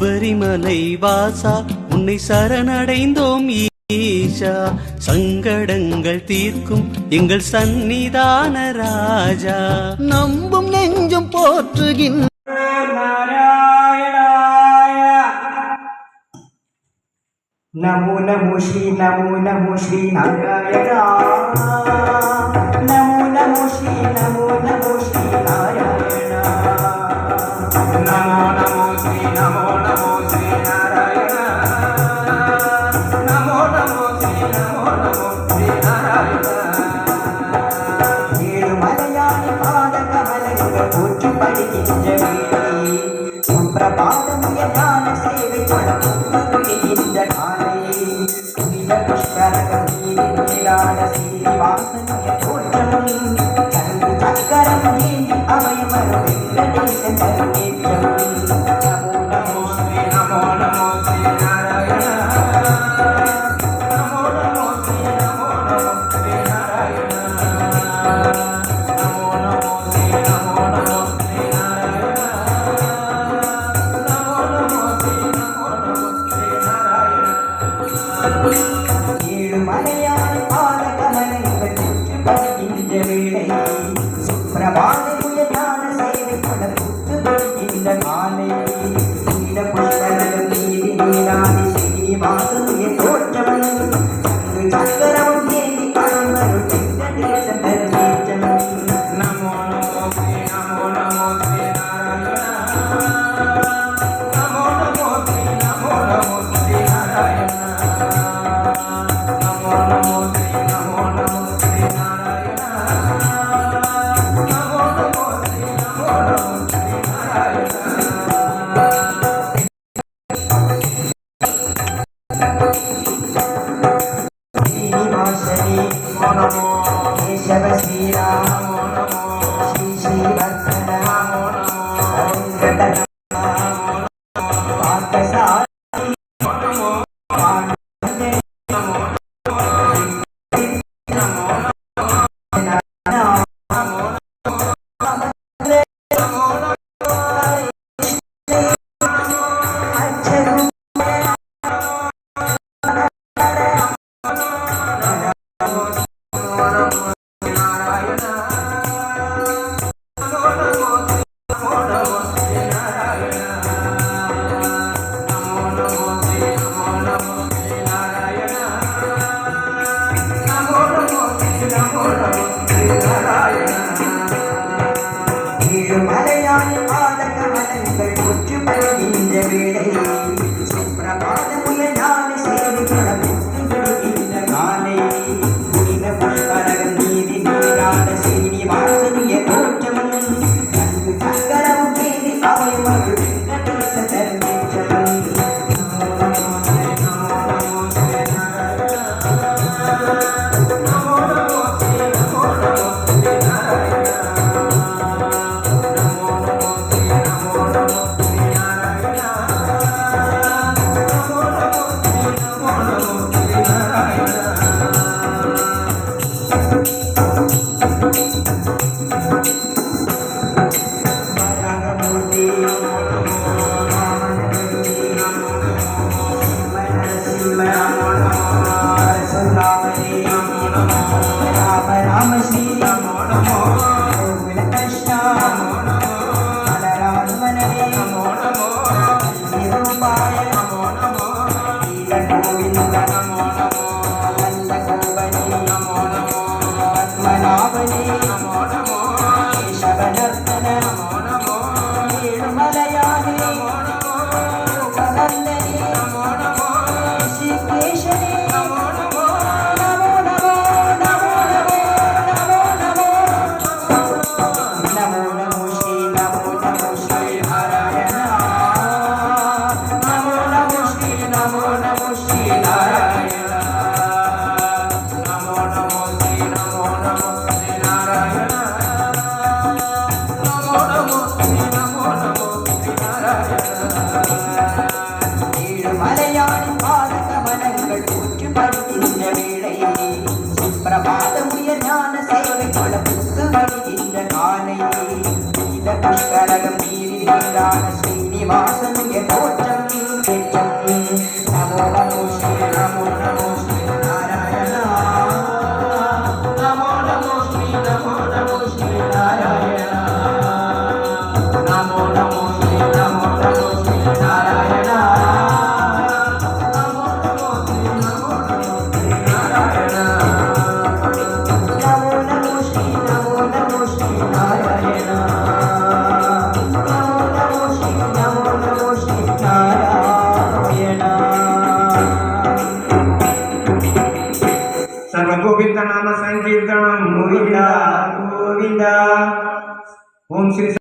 சபரிமலை வாசா உன்னை சரணடைந்தோம் ஈஷா. சங்கடங்கள் தீர்க்கும் எங்கள் சந்நிதான ராஜா. நம்பும் நெஞ்சும் போற்றுகின்ற நமோ நமோ ஸ்ரீ நமோ நமோ ஸ்ரீ நாராயணா. நமோ நமோ ஸ்ரீ நமோ நமோ இந்த காலை நீல புத்தகம் நீதி நீராடி செய்தி வாசம் வாசம் போற்ற నామ సంకీర్తనం గోవింద గోవింద ఓం శ్రీ